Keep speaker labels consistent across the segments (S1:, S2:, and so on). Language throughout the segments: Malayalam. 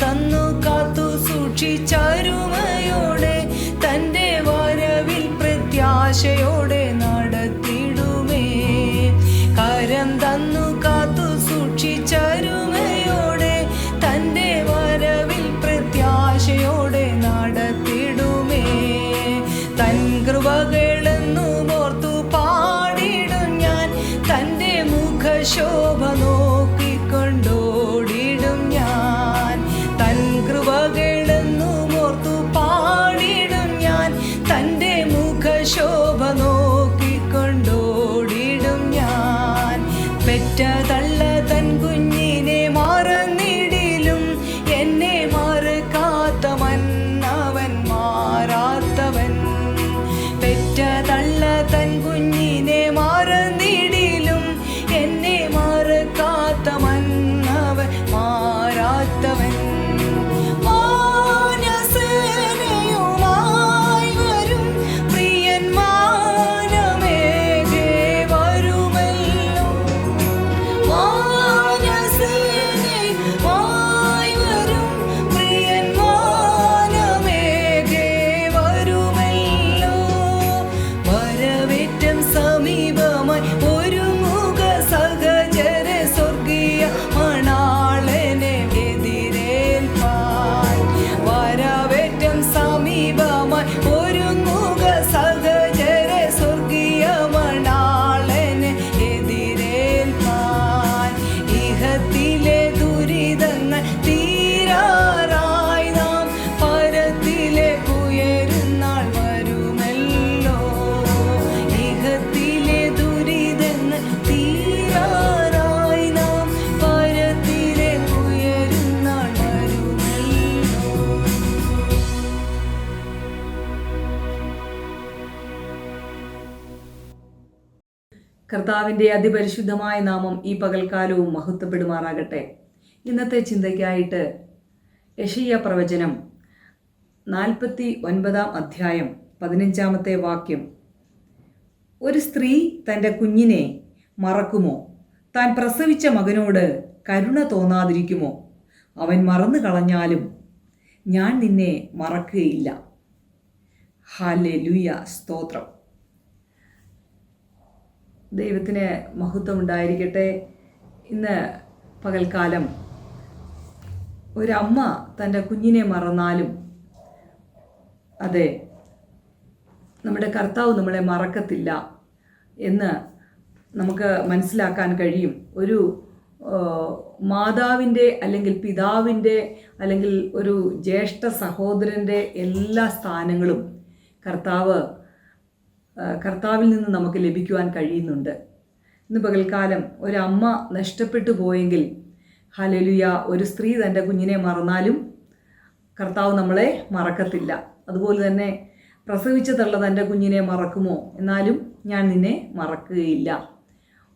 S1: തന്നു കാത്തു സൂക്ഷിച്ചരുമയോടെ തന്റെ വരവിൽ പ്രത്യാശയോടെ നടത്തിടുമേ കരം തന്നു കാത്തു സൂക്ഷിച്ചരുമയോടെ തന്റെ വരവിൽ പ്രത്യാശയോടെ നടത്തിടുമേ തൻ കൃപകളെന്നു ഓർത്തു പാടിടും ഞാൻ തന്റെ മുഖശോഭ
S2: കർത്താവിന്റെ അതിപരിശുദ്ധമായ നാമം ഈ പകൽക്കാലവും മഹത്വപ്പെടുമാറാകട്ടെ. ഇന്നത്തെ ചിന്തയ്ക്കായിട്ട് യഷയ്യ പ്രവചനം നാൽപ്പത്തി ഒൻപതാം അധ്യായം പതിനഞ്ചാമത്തെ വാക്യം. ഒരു സ്ത്രീ തന്റെ കുഞ്ഞിനെ മറക്കുമോ? താൻ പ്രസവിച്ച മകനോട് കരുണ തോന്നാതിരിക്കുമോ? അവൻ മറന്നു കളഞ്ഞാലും ഞാൻ നിന്നെ മറക്കുകയില്ല. ഹാലെ ലുയ സ്തോത്രം. ദൈവത്തിന് മഹത്വം ഉണ്ടായിരിക്കട്ടെ. ഇന്ന് പകൽക്കാലം ഒരമ്മ തന്റെ കുഞ്ഞിനെ മറന്നാലും അതെ നമ്മുടെ കർത്താവ് നമ്മളെ മറക്കത്തില്ല എന്ന് നമുക്ക് മനസ്സിലാക്കാൻ കഴിയും. ഒരു മാതാവിന്റെ അല്ലെങ്കിൽ പിതാവിന്റെ അല്ലെങ്കിൽ ഒരു ജ്യേഷ്ഠ സഹോദരന്റെ എല്ലാ സ്ഥാനങ്ങളും കർത്താവ് കർത്താവിൽ നിന്ന് നമുക്ക് ലഭിക്കുവാൻ കഴിയുന്നുണ്ട്. ഇന്ന് പകൽക്കാലം ഒരമ്മ നഷ്ടപ്പെട്ടു പോയെങ്കിൽ ഹലലുയ ഒരു സ്ത്രീ തന്റെ കുഞ്ഞിനെ മറന്നാലും കർത്താവ് നമ്മളെ മറക്കത്തില്ല. അതുപോലെ തന്നെ പ്രസവിച്ചതുള്ള തന്റെ കുഞ്ഞിനെ മറക്കുമോ? എന്നാലും ഞാൻ നിന്നെ മറക്കുകയില്ല.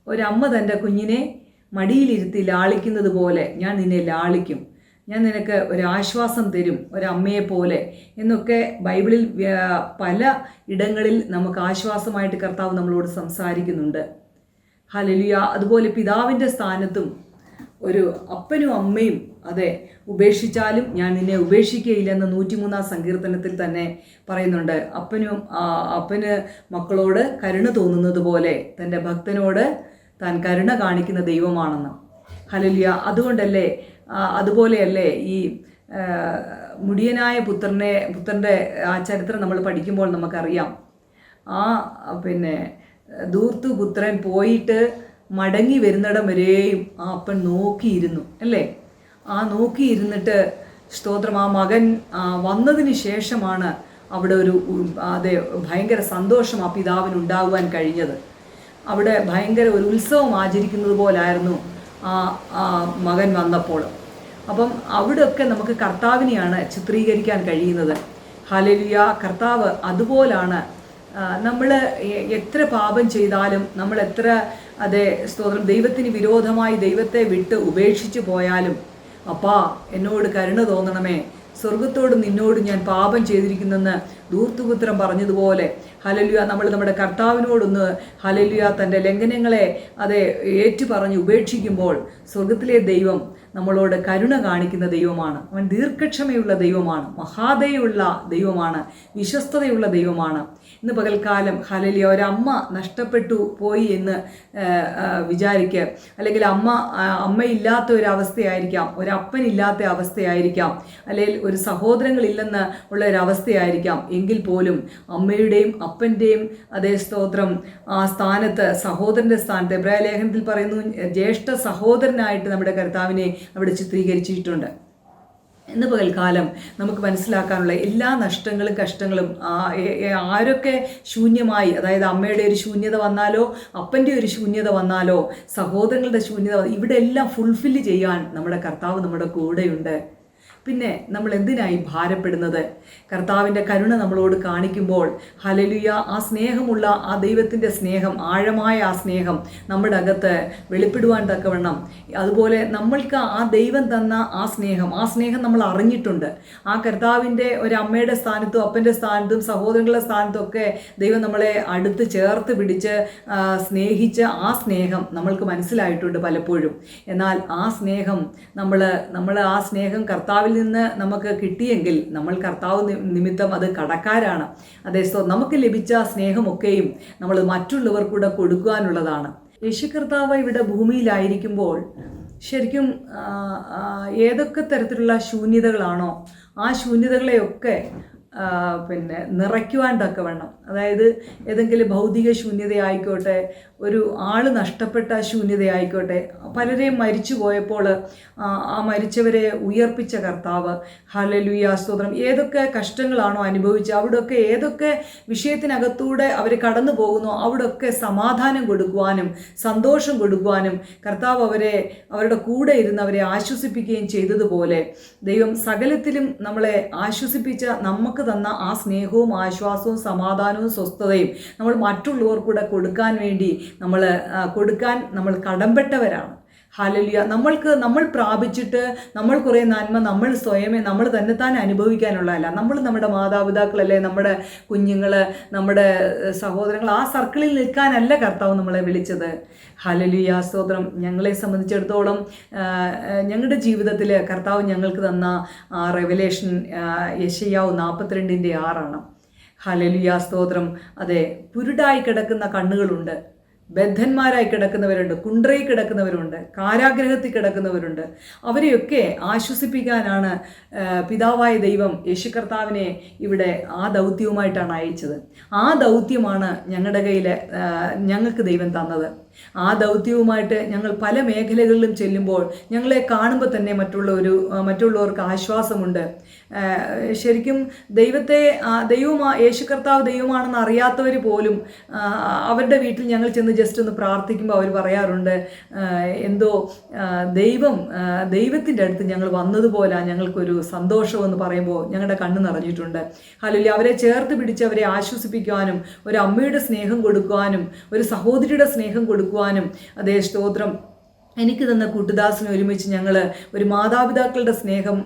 S2: ഒരമ്മ തന്റെ കുഞ്ഞിനെ മടിയിലിരുത്തി ലാളിക്കുന്നത് പോലെ ഞാൻ നിന്നെ ലാളിക്കും. ഞാൻ നിനക്ക് ഒരാശ്വാസം തരും ഒരമ്മയെ പോലെ എന്നൊക്കെ ബൈബിളിൽ പല ഇടങ്ങളിൽ നമുക്ക് ആശ്വാസമായിട്ട് കർത്താവ് നമ്മളോട് സംസാരിക്കുന്നുണ്ട്. ഹലലിയ അതുപോലെ പിതാവിന്റെ സ്ഥാനത്തും ഒരു അപ്പനും അമ്മയും അതെ ഉപേക്ഷിച്ചാലും ഞാൻ നിന്നെ ഉപേക്ഷിക്കുകയില്ലെന്ന് നൂറ്റിമൂന്നാം സങ്കീർത്തനത്തിൽ തന്നെ പറയുന്നുണ്ട്. അപ്പനും അപ്പന് മക്കളോട് കരുണ തോന്നുന്നത് പോലെ തന്റെ ഭക്തനോട് താൻ കരുണ കാണിക്കുന്ന ദൈവമാണെന്ന്. ഹലലിയ അതുകൊണ്ടല്ലേ അതുപോലെയല്ലേ ഈ മുടിയനായ പുത്രനെ പുത്രന്റെ ആ ചരിത്രം നമ്മൾ പഠിക്കുമ്പോൾ നമുക്കറിയാം. ആ പിന്നെ ദൂർത്തു പുത്രൻ പോയിട്ട് മടങ്ങി വരുന്നിടം വരെയും ആ അപ്പൻ നോക്കിയിരുന്നു അല്ലേ? ആ നോക്കിയിരുന്നിട്ട് സ്തോത്രം ആ മകൻ വന്നതിന് ശേഷമാണ് അവിടെ ഒരു അതെ ഭയങ്കര സന്തോഷം ആ പിതാവിന് ഉണ്ടാകുവാൻ കഴിഞ്ഞത്. അവിടെ ഭയങ്കര ഒരു ഉത്സവം ആചരിക്കുന്നത് പോലായിരുന്നു. മകൻ വന്നപ്പോൾ. അപ്പം അവിടെയൊക്കെ നമുക്ക് കർത്താവിനെയാണ് ചിത്രീകരിക്കാൻ കഴിയുന്നത്. ഹലലിയ കർത്താവ് അതുപോലാണ്. നമ്മൾ എത്ര പാപം ചെയ്താലും നമ്മൾ എത്ര അതെ സ്തോത്രം ദൈവത്തിന് വിരോധമായി ദൈവത്തെ വിട്ട് ഉപേക്ഷിച്ച് പോയാലും അപ്പാ എന്നോട് കരുണ തോന്നണമേ സ്വർഗത്തോട് നിന്നോട് ഞാൻ പാപം ചെയ്തിരിക്കുന്നെന്ന് ദൂർത്തുപുത്രം പറഞ്ഞതുപോലെ. ഹലലുയ നമ്മൾ നമ്മുടെ കർത്താവിനോടൊന്ന് ഹലലുയ തന്റെ ലംഘനങ്ങളെ അതെ ഏറ്റു പറഞ്ഞ് ഉപേക്ഷിക്കുമ്പോൾ സ്വർഗത്തിലെ ദൈവം നമ്മളോട് കരുണ കാണിക്കുന്ന ദൈവമാണ്. അവൻ ദീർഘക്ഷമയുള്ള ദൈവമാണ്. മഹാദയുള്ള ദൈവമാണ്. വിശ്വസ്തതയുള്ള ദൈവമാണ്. ഇന്ന് പകൽക്കാലം ഹലലിയ ഒരമ്മ നഷ്ടപ്പെട്ടു പോയി എന്ന് വിചാരിക്കുക അല്ലെങ്കിൽ അമ്മ അമ്മയില്ലാത്ത ഒരു അവസ്ഥയായിരിക്കാം ഒരപ്പനില്ലാത്ത അവസ്ഥയായിരിക്കാം അല്ലെങ്കിൽ ഒരു സഹോദരങ്ങളില്ലെന്ന് ഉള്ള ഒരു അവസ്ഥയായിരിക്കാം എങ്കിൽ പോലും അമ്മയുടെയും അപ്പന്റെയും അതേ സ്തോത്രം ആ സ്ഥാനത്ത് സഹോദരന്റെ സ്ഥാനത്ത് എബ്രായ ലേഖനത്തിൽ പറയുന്നു ജ്യേഷ്ഠ സഹോദരനായിട്ട് നമ്മുടെ കർത്താവിനെ അവിടെ ചിത്രീകരിച്ചിട്ടുണ്ട്. ഇന്ന് പകൽക്കാലം നമുക്ക് മനസ്സിലാക്കാനുള്ള എല്ലാ നഷ്ടങ്ങളും കഷ്ടങ്ങളും ആരൊക്കെ ശൂന്യമായി അതായത് അമ്മയുടെ ഒരു ശൂന്യത വന്നാലോ അപ്പന്റെ ഒരു ശൂന്യത വന്നാലോ സഹോദരങ്ങളുടെ ശൂന്യത ഇവിടെ എല്ലാം ഫുൾഫില്ല് ചെയ്യാൻ നമ്മുടെ കർത്താവ് നമ്മുടെ കൂടെയുണ്ട്. പിന്നെ നമ്മൾ എന്തിനായി ഭാരപ്പെടുന്നത്? കർത്താവിന്റെ കരുണ നമ്മളോട് കാണിക്കുമ്പോൾ ഹലലുയ ആ സ്നേഹമുള്ള ആ ദൈവത്തിന്റെ സ്നേഹം ആഴമായ ആ സ്നേഹം നമ്മുടെ അകത്ത് വെളിപ്പെടുവാൻ തക്കവണ്ണം. അതുപോലെ നമ്മൾക്ക് ആ ദൈവം തന്ന ആ സ്നേഹം ആ സ്നേഹം നമ്മൾ അറിഞ്ഞിട്ടുണ്ട്. ആ കർത്താവിന്റെ ഒരു അമ്മയുടെ സ്ഥാനത്തും അപ്പന്റെ സ്ഥാനത്തും സഹോദരങ്ങളുടെ സ്ഥാനത്തും ഒക്കെ ദൈവം നമ്മളെ അടുത്ത് ചേർത്ത് പിടിച്ച് സ്നേഹിച്ച ആ സ്നേഹം നമ്മൾക്ക് മനസ്സിലായിട്ടുണ്ട് പലപ്പോഴും. എന്നാൽ ആ സ്നേഹം നമ്മൾ നമ്മൾ ആ സ്നേഹം കർത്താവിൽ നിന്ന് നമുക്ക് കിട്ടിയെങ്കിൽ നമ്മൾ കർത്താവ് നിമിത്തം അത് കടക്കാരാണ്. അതേ നമുക്ക് ലഭിച്ച സ്നേഹമൊക്കെയും നമ്മൾ മറ്റുള്ളവർ കൂടെ കൊടുക്കുവാനുള്ളതാണ്. യേശു കർത്താവ് ഇവിടെ ഭൂമിയിലായിരിക്കുമ്പോൾ ശരിക്കും ഏതൊക്കെ തരത്തിലുള്ള ശൂന്യതകളാണോ ആ ശൂന്യതകളെയൊക്കെ പിന്നെ നിറയ്ക്കുവാൻ തക്കവണ്ണം. അതായത് ഏതെങ്കിലും ഭൗതിക ശൂന്യതയായിക്കോട്ടെ ഒരു ആൾ നഷ്ടപ്പെട്ട ശൂന്യതയായിക്കോട്ടെ. പലരെയും മരിച്ചു പോയപ്പോൾ ആ, മരിച്ചവരെ ഉയർപ്പിച്ച കർത്താവ് ഹലലുയ സ്തോത്രം. ഏതൊക്കെ കഷ്ടങ്ങളാണോ അനുഭവിച്ച് അവിടെയൊക്കെ ഏതൊക്കെ വിഷയത്തിനകത്തൂടെ അവർ കടന്നു പോകുന്നു അവിടെയൊക്കെ സമാധാനം കൊടുക്കുവാനും സന്തോഷം കൊടുക്കുവാനും കർത്താവ് അവരെ അവരുടെ കൂടെ ഇരുന്ന് അവരെ ആശ്വസിപ്പിക്കുകയും ചെയ്തതുപോലെ ദൈവം സകലത്തിലും നമ്മളെ ആശ്വസിപ്പിച്ച നമുക്ക് തന്ന ആ സ്നേഹവും ആശ്വാസവും സമാധാനവും സ്വസ്ഥതയും നമ്മൾ മറ്റുള്ളവർക്കൂടെ കൊടുക്കാൻ വേണ്ടി നമ്മൾ കൊടുക്കാൻ നമ്മൾ കടമ്പെട്ടവരാണ്. ഹാലലിയ. നമ്മൾക്ക് നമ്മൾ പ്രാപിച്ചിട്ട് നമ്മൾ കുറേ നന്മ നമ്മൾ സ്വയമേ നമ്മൾ തന്നെ തന്നെത്താൻ അനുഭവിക്കാനുള്ളതല്ല. നമ്മൾ നമ്മുടെ മാതാപിതാക്കളല്ലേ നമ്മുടെ കുഞ്ഞുങ്ങൾ നമ്മുടെ സഹോദരങ്ങൾ ആ സർക്കിളിൽ നിൽക്കാനല്ല കർത്താവ് നമ്മളെ വിളിച്ചത്. ഹാലലിയ. സ്തോത്രം. ഞങ്ങളെ സംബന്ധിച്ചിടത്തോളം ഞങ്ങളുടെ ജീവിതത്തിൽ കർത്താവ് ഞങ്ങൾക്ക് തന്ന റെവലേഷൻ യശയാവ് നാൽപ്പത്തിരണ്ടിന്റെ ആറാണ്. ഹലലിയ. സ്തോത്രം. അതെ പുരുടായി കിടക്കുന്ന കണ്ണുകളുണ്ട്. ബദ്ധന്മാരായി കിടക്കുന്നവരുണ്ട് കുണ്ട്രയിൽ കിടക്കുന്നവരുണ്ട് കാരാഗ്രഹത്തിൽ കിടക്കുന്നവരുണ്ട്. അവരെയൊക്കെ ആശ്വസിപ്പിക്കാനാണ് പിതാവായ ദൈവം യേശു കർത്താവിനെ ഇവിടെ ആ ദൗത്യവുമായിട്ടാണ് അയച്ചത്. ആ ദൗത്യമാണ് ഞങ്ങളുടെ കയ്യിൽ ഞങ്ങൾക്ക് ദൈവം തന്നത്. ആ ദൗത്യവുമായിട്ട് ഞങ്ങൾ പല മേഖലകളിലും ചെല്ലുമ്പോൾ ഞങ്ങളെ കാണുമ്പോൾ തന്നെ മറ്റുള്ള ഒരു മറ്റുള്ളവർക്ക് ആശ്വാസമുണ്ട്. ശരിക്കും ദൈവത്തെ ദൈവമാ യേശു കർത്താവ് ദൈവമാണെന്ന് അറിയാത്തവർ പോലും അവരുടെ വീട്ടിൽ ഞങ്ങൾ ചെന്ന് ജസ്റ്റ് ഒന്ന് പ്രാർത്ഥിക്കുമ്പോൾ അവർ പറയാറുണ്ട് എന്തോ ദൈവം ദൈവത്തിന്റെ അടുത്ത് ഞങ്ങൾ വന്നതുപോലെ ഞങ്ങൾക്കൊരു സന്തോഷമെന്ന് പറയുമ്പോൾ ഞങ്ങളുടെ കണ്ണ് നിറഞ്ഞിട്ടുണ്ട്. അല്ലെങ്കിൽ അവരെ ചേർത്ത് പിടിച്ച് അവരെ ആശ്വസിപ്പിക്കുവാനും ഒരു അമ്മയുടെ സ്നേഹം കൊടുക്കുവാനും ഒരു സഹോദരിയുടെ സ്നേഹം കൊടുക്കുവാനും അതേ സ്തോത്രം. എനിക്ക് തന്ന കൂട്ടുദാസിന് ഒരുമിച്ച് ഞങ്ങൾ ഒരു മാതാപിതാക്കളുടെ സ്നേഹം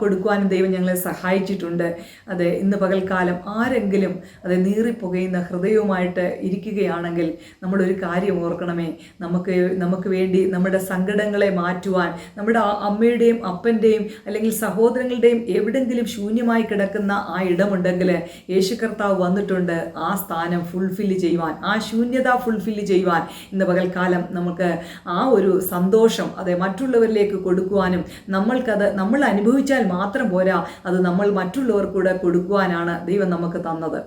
S2: കൊടുക്കുവാനും ദൈവം ഞങ്ങളെ സഹായിച്ചിട്ടുണ്ട്. അതെ ഇന്ന് പകൽക്കാലം ആരെങ്കിലും അത് നീറിപ്പുകയുന്ന ഹൃദയവുമായിട്ട് ഇരിക്കുകയാണെങ്കിൽ നമ്മളൊരു കാര്യം ഓർക്കണമേ. നമുക്ക് നമുക്ക് വേണ്ടി നമ്മുടെ സങ്കടങ്ങളെ മാറ്റുവാൻ നമ്മുടെ അമ്മയുടെയും അപ്പന്റെയും അല്ലെങ്കിൽ സഹോദരങ്ങളുടെയും എവിടെങ്കിലും ശൂന്യമായി കിടക്കുന്ന ആ ഇടമുണ്ടെങ്കിൽ യേശു കർത്താവ് വന്നിട്ടുണ്ട് ആ സ്ഥാനം ഫുൾഫില്ല് ചെയ്യുവാൻ ആ ശൂന്യത ഫുൾഫില്ല് ചെയ്യുവാൻ ഇന്ന് പകൽക്കാലം നമുക്ക് ആ ഒരു സന്തോഷം അതെ മറ്റുള്ളവരിലേക്ക് കൊടുക്കുവാനും നമ്മൾക്കത് നമ്മൾ അനുഭവിച്ചാൽ മാത്രം പോരാ അത് നമ്മൾ മറ്റുള്ളവർക്കൂടെ കൊടുക്കുവാനാണ് ദൈവം നമുക്ക് തന്നത്.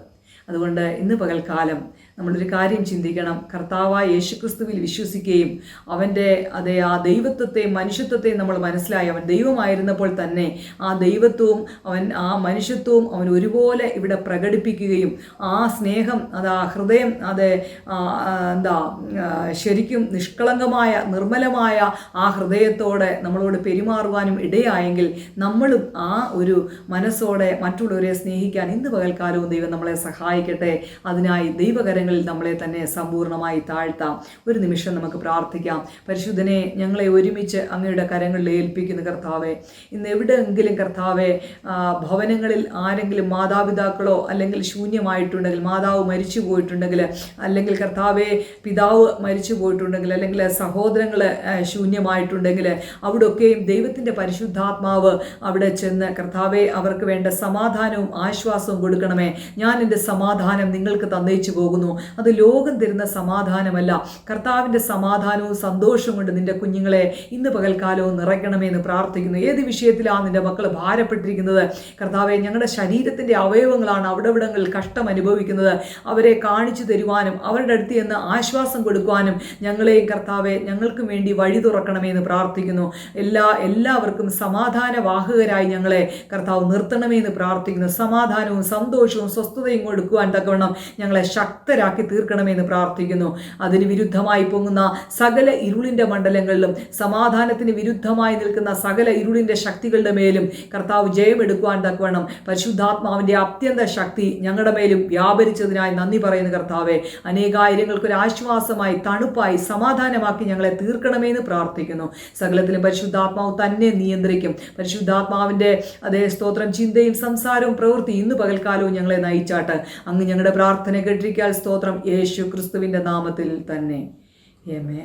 S2: അതുകൊണ്ട് ഇന്ന് പകൽക്കാലം നമ്മളൊരു കാര്യം ചിന്തിക്കണം. കർത്താവായ യേശുക്രിസ്തുവിൽ വിശ്വസിക്കുകയും അവന്റെ അതേ ആ ദൈവത്വത്തെ മനുഷ്യത്വത്തെ നമ്മൾ മനസ്സിലായി. അവൻ ദൈവമായിരുന്നപ്പോൾ തന്നെ ആ ദൈവത്വവും അവൻ ആ മനുഷ്യത്വവും അവൻ ഒരുപോലെ ഇവിടെ പ്രകടിപ്പിക്കുകയും ആ സ്നേഹം അത് ആ ഹൃദയം അത് എന്താ ശരിക്കും നിഷ്കളങ്കമായ നിർമ്മലമായ ആ ഹൃദയത്തോടെ നമ്മളോട് പെരുമാറുവാനും ഇടയായെങ്കിൽ നമ്മളും ആ ഒരു മനസ്സോടെ മറ്റുള്ളവരെ സ്നേഹിക്കാൻ ഇന്ന് പകൽക്കാലവും ദൈവം നമ്മളെ സഹായിക്കും. സഹായിക്കട്ടെ. അതിനായി ദൈവകരങ്ങളിൽ നമ്മളെ തന്നെ സമ്പൂർണമായി താഴ്ത്താം. ഒരു നിമിഷം നമുക്ക് പ്രാർത്ഥിക്കാം. പരിശുദ്ധനെ ഞങ്ങളെ ഒരുമിച്ച് അങ്ങയുടെ കരങ്ങളിൽ ഏൽപ്പിക്കുന്ന കർത്താവെ ഇന്ന് എവിടെയെങ്കിലും കർത്താവെ ഭവനങ്ങളിൽ ആരെങ്കിലും മാതാപിതാക്കളോ അല്ലെങ്കിൽ ശൂന്യമായിട്ടുണ്ടെങ്കിൽ മാതാവ് മരിച്ചു പോയിട്ടുണ്ടെങ്കിൽ അല്ലെങ്കിൽ കർത്താവെ പിതാവ് മരിച്ചു പോയിട്ടുണ്ടെങ്കിൽ അല്ലെങ്കിൽ സഹോദരങ്ങൾ ശൂന്യമായിട്ടുണ്ടെങ്കിൽ അവിടെയൊക്കെയും ദൈവത്തിന്റെ പരിശുദ്ധാത്മാവ് അവിടെ ചെന്ന് കർത്താവെ അവർക്ക് വേണ്ട സമാധാനവും ആശ്വാസവും കൊടുക്കണമേ. ഞാൻ എന്റെ സമാധാനം നിങ്ങൾക്ക് തന്നയിച്ചു പോകുന്നു. അത് ലോകം തരുന്ന സമാധാനമല്ല. കർത്താവിന്റെ സമാധാനവും സന്തോഷവും കൊണ്ട് നിന്റെ കുഞ്ഞുങ്ങളെ ഇന്ന് പകൽക്കാലവും നിറയ്ക്കണമെന്ന് പ്രാർത്ഥിക്കുന്നു. ഏത് വിഷയത്തിലാണ് നിന്റെ മക്കൾ ഭാരപ്പെട്ടിരിക്കുന്നത്? കർത്താവെ ഞങ്ങളുടെ ശരീരത്തിന്റെ അവയവങ്ങളാണ് അവിടെ ഇവിടങ്ങളിൽ കഷ്ടം അനുഭവിക്കുന്നത്. അവരെ കാണിച്ചു തരുവാനും അവരുടെ അടുത്ത് ചെന്ന് ആശ്വാസം കൊടുക്കുവാനും ഞങ്ങളെയും കർത്താവെ ഞങ്ങൾക്കും വേണ്ടി വഴി തുറക്കണമെന്ന് പ്രാർത്ഥിക്കുന്നു. എല്ലാ എല്ലാവർക്കും സമാധാന വാഹകരായി ഞങ്ങളെ കർത്താവ് നിർത്തണമേ എന്ന് പ്രാർത്ഥിക്കുന്നു. സമാധാനവും സന്തോഷവും സ്വസ്ഥതയും കൊടുക്കുവാൻ തക്കവണ്ണം ഞങ്ങളെ ശക്തരാക്കി തീർക്കണമെന്ന് പ്രാർത്ഥിക്കുന്നു. അതിന് വിരുദ്ധമായി പൊങ്ങുന്ന സകല ഇരുളിന്റെ മണ്ഡലങ്ങളിലും സമാധാനത്തിന് വിരുദ്ധമായി നിൽക്കുന്ന സകല ഇരുളിന്റെ ശക്തികളുടെ മേലും കർത്താവ് ജയമെടുക്കുവാൻ തക്കവണ്ണം പരിശുദ്ധാത്മാവിന്റെ അത്യന്ത ശക്തി ഞങ്ങളുടെ മേലും വ്യാപരിച്ചതിനായി നന്ദി പറയുന്ന കർത്താവെ. അനേകായിരങ്ങൾക്കൊരു ആശ്വാസമായി തണുപ്പായി സമാധാനമാക്കി ഞങ്ങളെ തീർക്കണമെന്ന് പ്രാർത്ഥിക്കുന്നു. സകലത്തിലും പരിശുദ്ധാത്മാവ് തന്നെ നിയന്ത്രിക്കും. പരിശുദ്ധാത്മാവിന്റെ അതേ സ്തോത്രം ചിന്തയും സംസാരവും പ്രവൃത്തി ഇന്ന് പകൽക്കാലവും ഞങ്ങളെ നയിച്ചാട്ട്. അങ്ങ് ഞങ്ങളുടെ പ്രാർത്ഥന കേട്ടിരിക്കാൻ സ്തോത്രം. യേശു ക്രിസ്തുവിന്റെ നാമത്തിൽ തന്നെ. ഏമേ